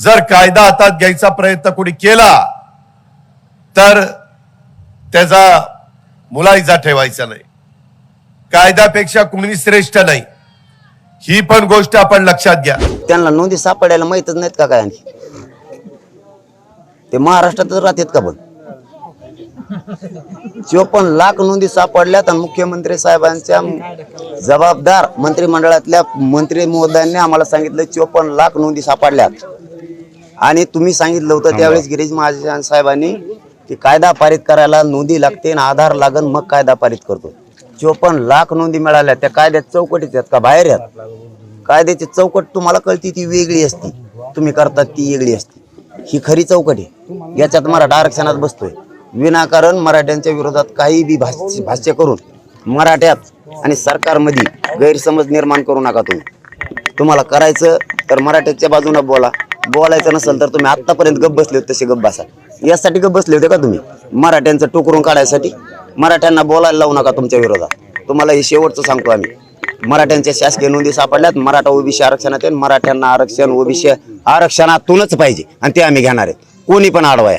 जर कायदा हातात घ्यायचा प्रयत्न कोणी केला तर त्याचा मुलायजा ठेवायचा नाही. कायद्यापेक्षा कुणी श्रेष्ठ नाही. ही पण गोष्ट आपण लक्षात घ्या. त्यांना नोंदी सापडायला माहीतच नाहीत का काय आणखी? ते महाराष्ट्रातच राहतात का पण? चोपन्न लाख नोंदी सापडल्यात आणि मुख्यमंत्री साहेबांच्या जबाबदार मंत्रिमंडळातल्या मंत्री महोदयांनी आम्हाला सांगितलं चोपन्न लाख नोंदी सापडल्यात. आणि तुम्ही सांगितलं होतं त्यावेळेस गिरीश महाजन साहेबांनी की कायदा पारित करायला नोंदी लागते आणि आधार लागन मग कायदा पारित करतो. चोपन्न लाख नोंदी मिळाल्या त्या कायद्यात चौकटीत आहेत का? बाहेर आहेत. कायद्याची चौकट तुम्हाला कळती ती वेगळी असती. तुम्ही करतात ती वेगळी असते. ही खरी चौकट आहे. याच्यात मराठा आरक्षणात बसतोय. विनाकारण मराठ्यांच्या विरोधात काही बी भाष्य भाष्य करून मराठ्यात आणि सरकारमध्ये गैरसमज निर्माण करू नका तुम्ही. तुम्हाला करायचं तर मराठ्याच्या बाजूने बोला. बोलायचं नसेल तर तुम्ही आतापर्यंत गप्प बसले होते तसे गप्प बसा. यासाठी गप्प बसले होते का तुम्ही? मराठ्यांचं टोकरून काढायसाठी. मराठ्यांना बोलायला लावू नका तुमच्या विरोधात. तुम्हाला हे शेवटचं सांगतो आम्ही. मराठ्यांच्या शासकीय नोंदी सापडल्यात. मराठा ओबीसी आरक्षणात मराठ्यांना आरक्षण ओबीसी आरक्षणातूनच पाहिजे. आणि ते आम्ही घेणार आहेत. कोणी पण आडवाया.